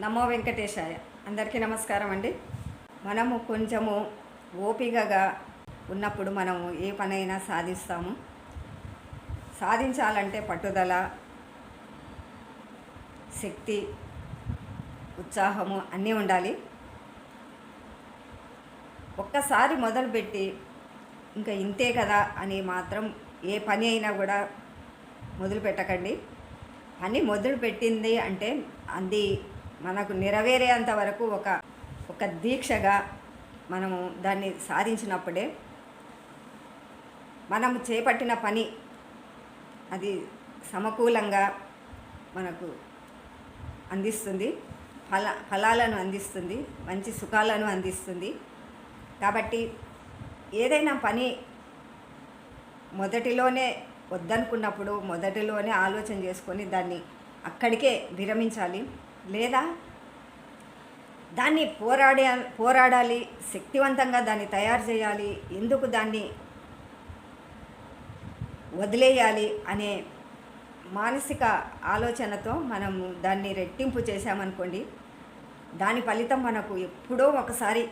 నమో వెంకటేశాయ. అందరికీ నమస్కారం అండి. మనము కొంచెము ఓపికగా ఉన్నప్పుడు మనము ఏ పనైనా సాధిస్తాము. సాధించాలంటే పట్టుదల శక్తి ఉత్సాహము అన్నీ ఉండాలి. ఒక్కసారి మొదలుపెట్టి ఇంకా ఇంతే కదా అని మాత్రం ఏ పని అయినా కూడా మొదలు పెట్టకండి పని మొదలు పెట్టింది అంటే అది మనకు నెరవేరేంత వరకు ఒక ఒక దీక్షగా మనము దాన్ని సాధించినప్పుడే మనము చేపట్టిన పని అది సమకూలంగా మనకు అందిస్తుంది. ఫల ఫలాలను అందిస్తుంది. మంచి సుఖాలను అందిస్తుంది. కాబట్టి ఏదైనా పని మొదటిలోనే వద్దనుకున్నప్పుడు మొదటిలోనే ఆలోచన చేసుకొని దాన్ని అక్కడికే విరమించాలి. లేదా? దాన్ని పోరాడే పోరాడాలి శక్తివంతంగా దాన్ని తయారు చేయాలి ఎందుకు దాన్ని వదిలేయాలి అనే మానసిక ఆలోచనతో మనము దాన్ని రెట్టింపు చేశామనుకోండి దాని ఫలితం మనకు ఎప్పుడో ఒకసారి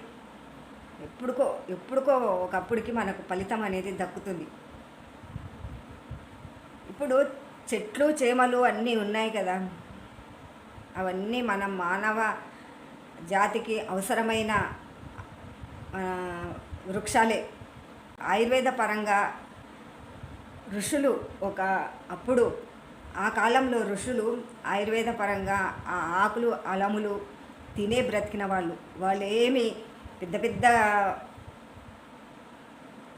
ఎప్పుడుకో ఎప్పుడుకో ఒకప్పటికి మనకు ఫలితం అనేది దక్కుతుంది. ఇప్పుడు చెట్లు చేమలు అన్నీ ఉన్నాయి కదా. అవన్నీ మన మానవ జాతికి అవసరమైన వృక్షాలే. ఆయుర్వేద పరంగా ఋషులు ఒక అప్పుడు ఆ కాలంలో ఋషులు ఆయుర్వేద పరంగా ఆ ఆకులు అలములు తినే బ్రతికిన వాళ్ళు. వాళ్ళు ఏమి పెద్ద పెద్ద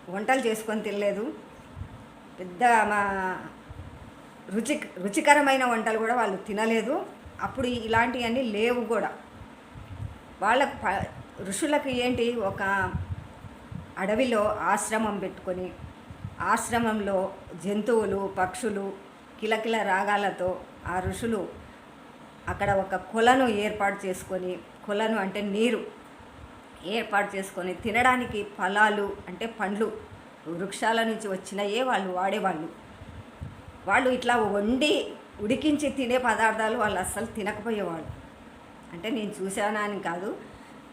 వంటలు చేసుకొని తినలేదు. పెద్ద మా రుచి రుచికరమైన వంటలు కూడా వాళ్ళు తినలేదు. అప్పుడు ఇలాంటివన్నీ లేవు కూడా. వాళ్ళకు ప- ఋషులకు ఏంటి ఒక అడవిలో ఆశ్రమం పెట్టుకొని ఆశ్రమంలో జంతువులు పక్షులు కిలకిల రాగాలతో ఆ ఋషులు అక్కడ ఒక కొలను ఏర్పాటు చేసుకొని కొలను అంటే నీరు ఏర్పాటు చేసుకొని తినడానికి ఫలాలు అంటే పండ్లు వృక్షాల నుంచి వచ్చినయే వాళ్ళు వాడేవాళ్ళు. వాళ్ళు ఇట్లా వండి ఉడికించి తినే పదార్థాలు వాళ్ళు అస్సలు తినకపోయేవాళ్ళు. అంటే నేను చూశానా అని కాదు.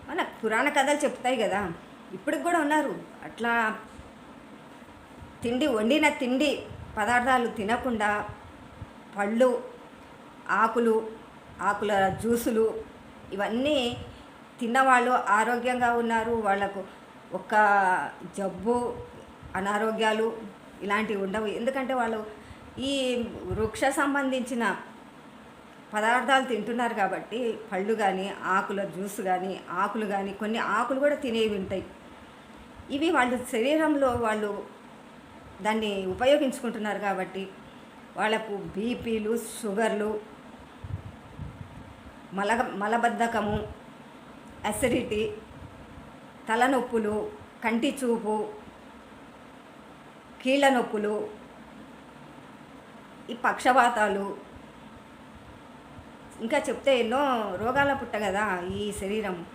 మన పురాణ కథలు చెప్తాయి కదా ఇప్పటికి కూడా ఉన్నారు. అట్లా తిండి వండిన తిండి పదార్థాలు తినకుండా పళ్ళు ఆకులు ఆకుల జ్యూసులు ఇవన్నీ తిన్నవాళ్ళు ఆరోగ్యంగా ఉన్నారు. వాళ్ళకు ఒక్క జబ్బు అనారోగ్యాలు ఇలాంటివి ఉండవు. ఎందుకంటే వాళ్ళు ఈ వృక్ష సంబంధించిన పదార్థాలు తింటున్నారు కాబట్టి పళ్ళు కానీ ఆకుల జ్యూస్ కానీ ఆకులు కానీ కొన్ని ఆకులు కూడా తినేవి ఉంటాయి. ఇవి వాళ్ళ శరీరంలో వాళ్ళు దాన్ని ఉపయోగించుకుంటున్నారు కాబట్టి వాళ్ళకు బీపీలు షుగర్లు మల మలబద్ధకము అసిడిటీ తలనొప్పులు కంటి చూపు కీళ్ళ నొప్పులు ఈ పక్షవాతాలు ఇంకా చెప్తే ఎన్నో రోగాల పుట్ట కదా ఈ శరీరం.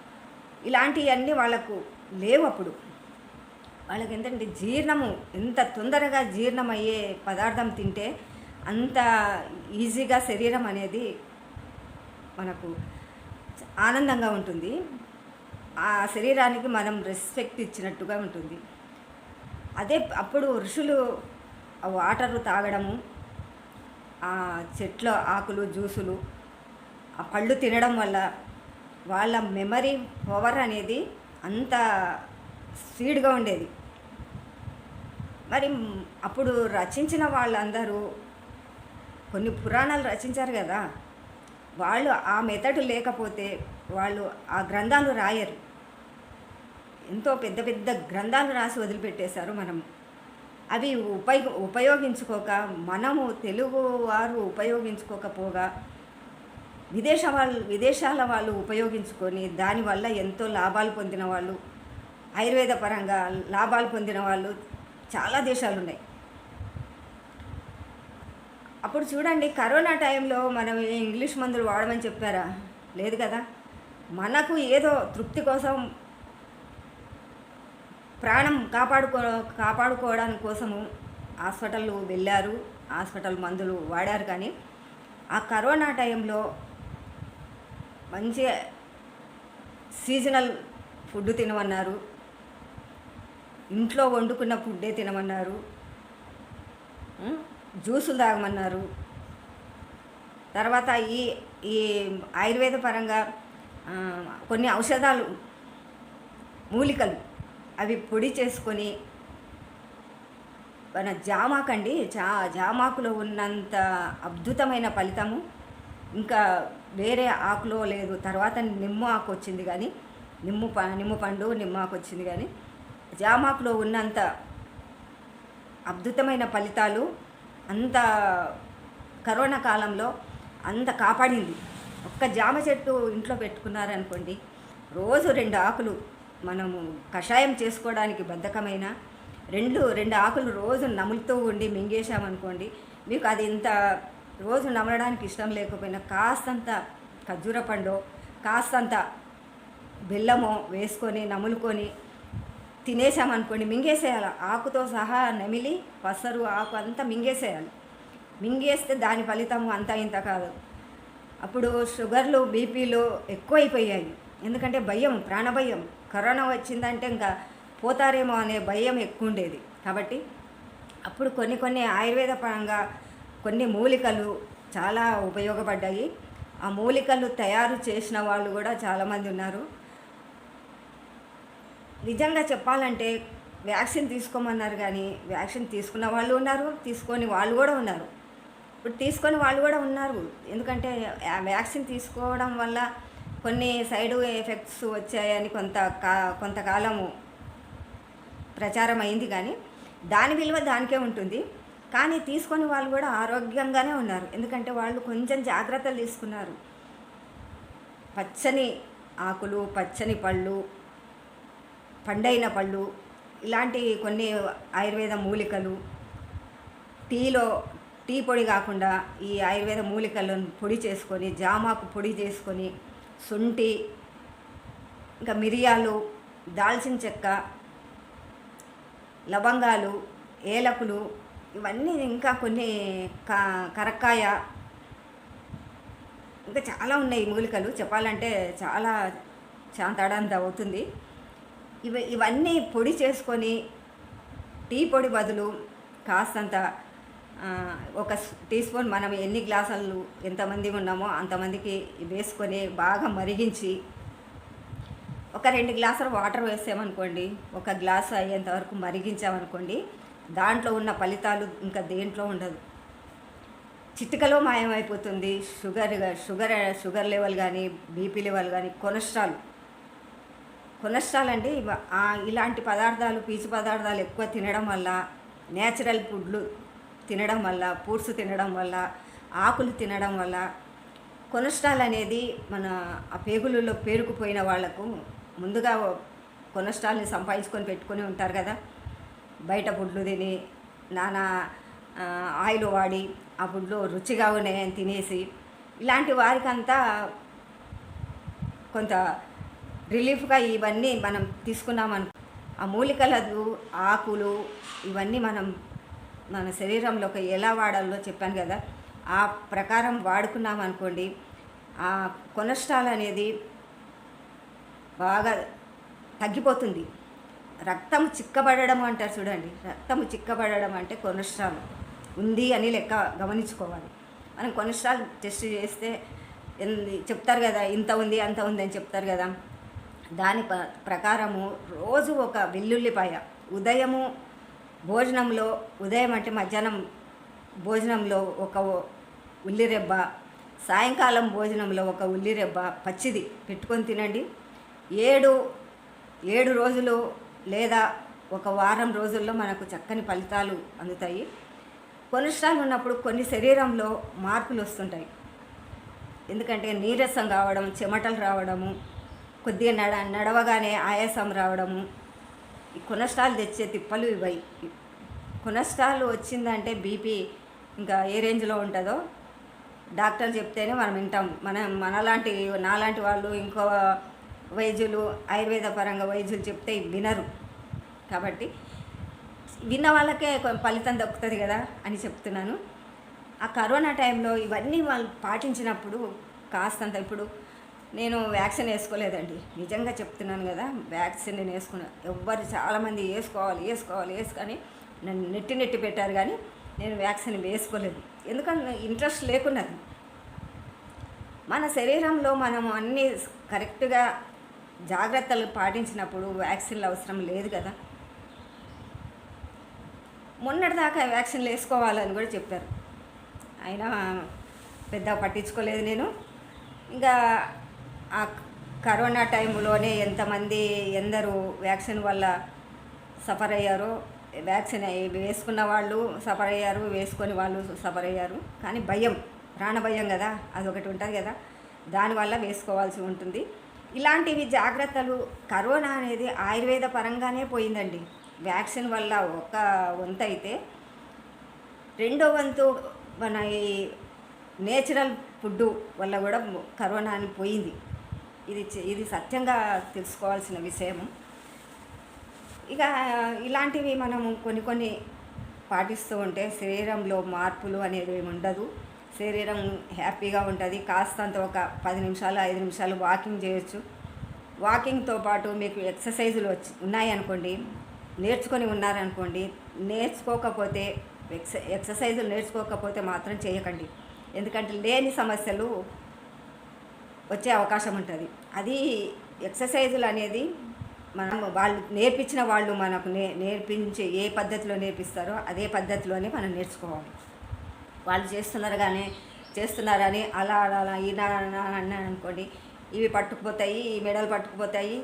ఇలాంటివన్నీ వాళ్ళకు లేవు అప్పుడు. వాళ్ళకి ఏంటంటే జీర్ణము ఎంత తొందరగా జీర్ణమయ్యే పదార్థం తింటే అంత ఈజీగా శరీరం అనేది మనకు ఆనందంగా ఉంటుంది. ఆ శరీరానికి మనం రెస్పెక్ట్ ఇచ్చినట్టుగా ఉంటుంది. అదే అప్పుడు ఋషులు వాటర్ తాగడము ఆ చెట్ల ఆకులు జ్యూసులు ఆ పళ్ళు తినడం వల్ల వాళ్ళ మెమరీ పవర్ అనేది అంత స్పీడ్గా ఉండేది. మరి అప్పుడు రచించిన వాళ్ళందరూ కొన్ని పురాణాలు రచించారు కదా వాళ్ళు ఆ మెథడ్ లేకపోతే వాళ్ళు ఆ గ్రంథాలు రాయరు. ఎంతో పెద్ద పెద్ద గ్రంథాలు రాసి వదిలిపెట్టేశారు మనం. అవి ఉపయోగ ఉపయోగించుకోక మనము తెలుగు వారు ఉపయోగించుకోకపోగా విదేశ వాళ్ళు విదేశాల వాళ్ళు ఉపయోగించుకొని దానివల్ల ఎంతో లాభాలు పొందిన వాళ్ళు ఆయుర్వేద పరంగా లాభాలు పొందిన వాళ్ళు చాలా దేశాలు ఉన్నాయి అప్పుడు చూడండి కరోనా టైంలో మనం ఇంగ్లీష్ మందులు వాడమని చెప్పారా? లేదు కదా? మనకు ఏదో తృప్తి కోసం ప్రాణం కాపాడుకో కాపాడుకోవడానికి కోసము హాస్పిటల్ వెళ్ళారు. హాస్పిటల్ మందులు వాడారు కానీ ఆ కరోనా టైంలో మంచి సీజనల్ ఫుడ్ తినమన్నారు. ఇంట్లో వండుకున్న ఫుడ్డే తినమన్నారు. జ్యూసులు తాగమన్నారు. తర్వాత ఈ ఈ ఆయుర్వేద పరంగా కొన్ని ఔషధాలు మూలికలు అవి పొడి చేసుకొని మన జామాకండి జా జామాకులో ఉన్నంత అద్భుతమైన ఫలితము. ఇంకా వేరే ఆకులో లేదు తర్వాత నిమ్మ ఆకు వచ్చింది కానీ నిమ్ము ప నిమ్మ పండు నిమ్మ ఆకు వచ్చింది కానీ జామాకులో ఉన్నంత అద్భుతమైన ఫలితాలు అంత కరోనా కాలంలో అంత కాపాడింది. ఒక్క జామ చెట్టు ఇంట్లో పెట్టుకున్నారనుకోండి రోజు రెండు ఆకులు మనము కషాయం చేసుకోవడానికి బద్ధకమైన రెండు రెండు ఆకులు రోజు నములుతూ ఉండి మింగేశామనుకోండి మీకు అది ఇంత రోజు నమలడానికి ఇష్టం లేకపోయినా కాస్తంత ఖర్జూర పండు కాస్తంత బెల్లమో వేసుకొని నములుకొని తినేసామనుకోండి మింగేసేయాలి. ఆకుతో సహా నమిలి పసరు ఆకు అంతా మింగేసేయాలి. మింగేస్తే దాని ఫలితం అంతా ఇంత కాదు. అప్పుడు షుగర్లు బీపీలు ఎక్కువైపోయాయి. ఎందుకంటే భయం ప్రాణభయం. కరోనా వచ్చిందంటే ఇంకా పోతారేమో అనే భయం ఎక్కువ ఉండేది కాబట్టి అప్పుడు కొన్ని కొన్ని ఆయుర్వేద పరంగా కొన్ని మూలికలు చాలా ఉపయోగపడ్డాయి. ఆ మూలికలు తయారు చేసిన వాళ్ళు కూడా చాలామంది ఉన్నారు. నిజంగా చెప్పాలంటే వ్యాక్సిన్ తీసుకోమన్నారు కానీ వ్యాక్సిన్ తీసుకున్న వాళ్ళు ఉన్నారు తీసుకొని వాళ్ళు కూడా ఉన్నారు. ఇప్పుడు తీసుకొని వాళ్ళు కూడా ఉన్నారు. ఎందుకంటే ఆ వ్యాక్సిన్ తీసుకోవడం వల్ల కొన్ని సైడ్ ఎఫెక్ట్స్ వచ్చాయని కొంత కా కొంతకాలము ప్రచారం అయింది కానీ దాని విలువ దానికే ఉంటుంది. కానీ తీసుకొని వాళ్ళు కూడా ఆరోగ్యంగానే ఉన్నారు. ఎందుకంటే వాళ్ళు కొంచెం జాగ్రత్తలు తీసుకున్నారు. పచ్చని ఆకులు పచ్చని పళ్ళు పండైన పళ్ళు ఇలాంటి కొన్ని ఆయుర్వేద మూలికలు టీలో టీ పొడి కాకుండా ఈ ఆయుర్వేద మూలికలను పొడి చేసుకొని జామాకు పొడి చేసుకొని శొంఠి ఇంకా మిరియాలు దాల్చిన చెక్క లవంగాలు ఏలకులు ఇవన్నీ ఇంకా కొన్ని కా కరక్కాయ ఇంకా చాలా ఉన్నాయి మూలికలు. చెప్పాలంటే చాలా చాంతాడంత అవుతుంది. ఇవి ఇవన్నీ పొడి చేసుకొని టీ పొడి బదులు కాస్తంత ఒక టీ స్పూన్ మనం ఎన్ని గ్లాసులు ఎంతమంది ఉన్నామో అంతమందికి వేసుకొని బాగా మరిగించి ఒక రెండు గ్లాసులు వాటర్ వేసామనుకోండి ఒక గ్లాసు అయ్యేంత వరకు మరిగించామనుకోండి దాంట్లో ఉన్న ఫలితాలు ఇంకా దేంట్లో ఉండదు. చిటికలో మాయమైపోతుంది షుగర్ షుగర్ షుగర్ లెవెల్ కానీ బీపీ లెవెల్ కానీ కొలెస్ట్రాల్. కొలెస్ట్రాల్ అంటే ఇలాంటి పదార్థాలు పీచు పదార్థాలు ఎక్కువ తినడం వల్ల నేచురల్ ఫుడ్లు తినడం వల్ల ఫ్రూట్స్ తినడం వల్ల ఆకులు తినడం వల్ల కొలెస్ట్రాల్ అనేది మన ఆ పేగులలో పేరుకుపోయిన వాళ్ళకు ముందుగా కొలెస్ట్రాల్ని సంపాదించుకొని పెట్టుకొని ఉంటారు కదా. బయట ఫుడ్లు తిని నానా ఆయిల్ వాడి ఆ ఫుడ్లు రుచిగా ఉన్నాయని తినేసి ఇలాంటి వారికంతా కొంత రిలీఫ్గా ఇవన్నీ మనం తీసుకున్నామను ఆ మూలికలదు ఆకులు ఇవన్నీ మనం మన శరీరంలోకి ఎలా వాడాలో చెప్పాను కదా ఆ ప్రకారం వాడుకున్నాం అనుకోండి ఆ కొలెస్ట్రాల్ అనేది బాగా తగ్గిపోతుంది. రక్తం చిక్కబడడం అంటారు చూడండి రక్తం చిక్కబడడం అంటే కొలెస్ట్రాల్ ఉంది అని లెక్క గమనించుకోవాలి. మనం కొలెస్ట్రాల్ టెస్ట్ చేస్తే చెప్తారు కదా ఇంత ఉంది అంత ఉంది అని చెప్తారు కదా దాని ప ప్రకారము రోజు ఒక వెల్లుల్లిపాయ ఉదయము భోజనంలో ఉదయం అంటే మధ్యాహ్నం భోజనంలో ఒక ఉల్లిరెబ్బ సాయంకాలం భోజనంలో ఒక ఉల్లిరెబ్బ పచ్చిది పెట్టుకొని తినండి. ఏడు ఏడు రోజులు లేదా ఒక వారం రోజుల్లో మనకు చక్కని ఫలితాలు అందుతాయి. కొలెస్ట్రాల్ ఉన్నప్పుడు కొన్ని శరీరంలో మార్పులు వస్తుంటాయి. ఎందుకంటే నీరసం కావడం చెమటలు రావడము కొద్దిగా నడ నడవగానే ఆయాసం రావడము ఈ కొలెస్ట్రాల్ తెచ్చే తిప్పలు ఇవై కొనెస్ట్రాల్ వచ్చిందంటే బీపీ ఇంకా ఏ రేంజ్లో ఉంటుందో డాక్టర్లు చెప్తేనే మనం వింటాం. మన మనలాంటి నాలాంటి వాళ్ళు ఇంకో వైద్యులు ఆయుర్వేద పరంగా వైద్యులు చెప్తే వినరు. కాబట్టి విన్న వాళ్ళకే ఫలితం దక్కుతుంది కదా అని చెప్తున్నాను. ఆ కరోనా టైంలో ఇవన్నీ వాళ్ళు పాటించినప్పుడు కాస్తంత ఇప్పుడు నేను వ్యాక్సిన్ వేసుకోలేదండి. నిజంగా చెప్తున్నాను కదా వ్యాక్సిన్ నేను వేసుకున్నా ఎవ్వరు చాలామంది వేసుకోవాలి వేసుకోవాలి వేసుకొని నన్ను నెట్టి నెట్టి పెట్టారు కానీ నేను వ్యాక్సిన్ వేసుకోలేదు. ఎందుకంటే ఇంట్రెస్ట్ లేకున్నది. మన శరీరంలో మనం అన్నీ కరెక్ట్గా జాగ్రత్తలు పాటించినప్పుడు వ్యాక్సిన్లు అవసరం లేదు కదా. మొన్నటిదాకా వ్యాక్సిన్లు వేసుకోవాలని కూడా చెప్పారు. అయినా పెద్ద పట్టించుకోలేదు నేను. ఇంకా ఆ కరోనా టైంలోనే ఎంతమంది ఎందరూ వ్యాక్సిన్ వల్ల సఫర్ అయ్యారో వ్యాక్సిన్ వేసుకున్న వాళ్ళు సఫర్ అయ్యారు వేసుకొని వాళ్ళు సఫర్ అయ్యారు. కానీ భయం ప్రాణ భయం కదా అదొకటి ఉంటుంది కదా. దానివల్ల వేసుకోవాల్సి ఉంటుంది. ఇలాంటివి జాగ్రత్తలు కరోనా అనేది ఆయుర్వేద పరంగానే పోయిందండి. వ్యాక్సిన్ వల్ల ఒక వంతు అయితే రెండో వంతు మన ఈ నేచురల్ ఫుడ్ వల్ల కూడా కరోనా అని పోయింది. ఇది ఇది సత్యంగా తెలుసుకోవాల్సిన విషయము. ఇక ఇలాంటివి మనము కొన్ని కొన్ని పాటిస్తూ ఉంటే శరీరంలో మార్పులు అనేది ఏమి ఉండదు. శరీరం హ్యాపీగా ఉంటుంది. కాస్తంత ఒక పది నిమిషాలు ఐదు నిమిషాలు వాకింగ్ చేయొచ్చు. వాకింగ్తో పాటు మీకు ఎక్సర్సైజులు వచ్చి ఉన్నాయనుకోండి నేర్చుకొని ఉన్నారనుకోండి నేర్చుకోకపోతే ఎక్స ఎక్సర్సైజులు నేర్చుకోకపోతే మాత్రం చేయకండి. ఎందుకంటే లేని సమస్యలు వచ్చే అవకాశం ఉంటుంది. అది ఎక్సర్సైజులు అనేది మనం వాళ్ళు నేర్పించిన వాళ్ళు మనకు నే నేర్పించే ఏ పద్ధతిలో నేర్పిస్తారో అదే పద్ధతిలోనే మనం నేర్చుకోవాలి. వాళ్ళు చేస్తున్నారు కానీ చేస్తున్నారని అలా అలా అలా ఇలా అన్నాను అనుకోండి. ఇవి పట్టుకుపోతాయి ఈ మెడలు పట్టుకుపోతాయి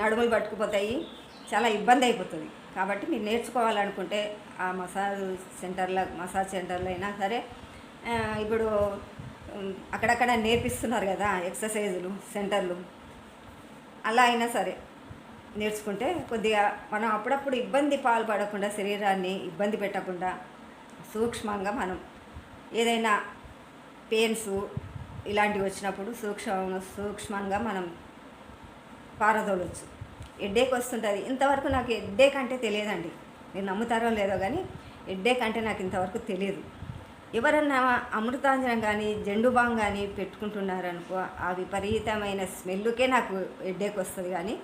నడుములు పట్టుకుపోతాయి చాలా ఇబ్బంది అయిపోతుంది. కాబట్టి మీరు నేర్చుకోవాలనుకుంటే ఆ మసాజ్ సెంటర్లో మసాజ్ సెంటర్లో అయినా సరే ఇప్పుడు అక్కడక్కడ నేర్పిస్తున్నారు కదా ఎక్సర్సైజులు సెంటర్లు. అలా అయినా సరే నేర్చుకుంటే కొద్దిగా మనం అప్పుడప్పుడు ఇబ్బంది పాల్పడకుండా శరీరాన్ని ఇబ్బంది పెట్టకుండా సూక్ష్మంగా మనం ఏదైనా పెయిన్స్ ఇలాంటివి వచ్చినప్పుడు సూక్ష్మ సూక్ష్మంగా మనం పారదోలవచ్చు హెడ్డేక్ వస్తుంటుంది. ఇంతవరకు నాకు హెడ్డేక్ అంటే తెలియదండి. మీరు నమ్ముతారో లేదో కానీ హెడ్డేక్ అంటే నాకు ఇంతవరకు తెలియదు. ఎవరన్నా అమృతాంజనం కానీ జెండు కానీ పెట్టుకుంటున్నారనుకో ఆ విపరీతమైన స్మెల్కే నాకు హెడ్డేక్ వస్తుంది కానీ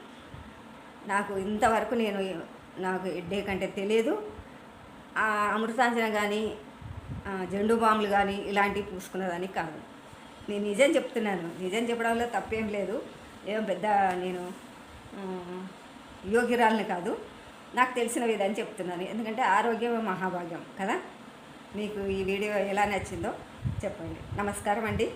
నాకు ఇంతవరకు నేను నాకు హెడ్డేక్ అంటే తెలియదు. ఆ అమృతాంజనం కానీ ఆ జెండు బాంబులు కానీ ఇలాంటివి పూసుకున్నదని కాదు. నేను నిజం చెప్తున్నాను. నిజం చెప్పడంలో తప్పేం లేదు. ఏం పెద్ద నేను యోగిరాలని కాదు. నాకు తెలిసిన విధంగా చెప్తున్నాను. ఎందుకంటే ఆరోగ్యం మహాభాగ్యం కదా? మీకు ఈ వీడియో ఎలా నచ్చిందో చెప్పండి. నమస్కారం అండి.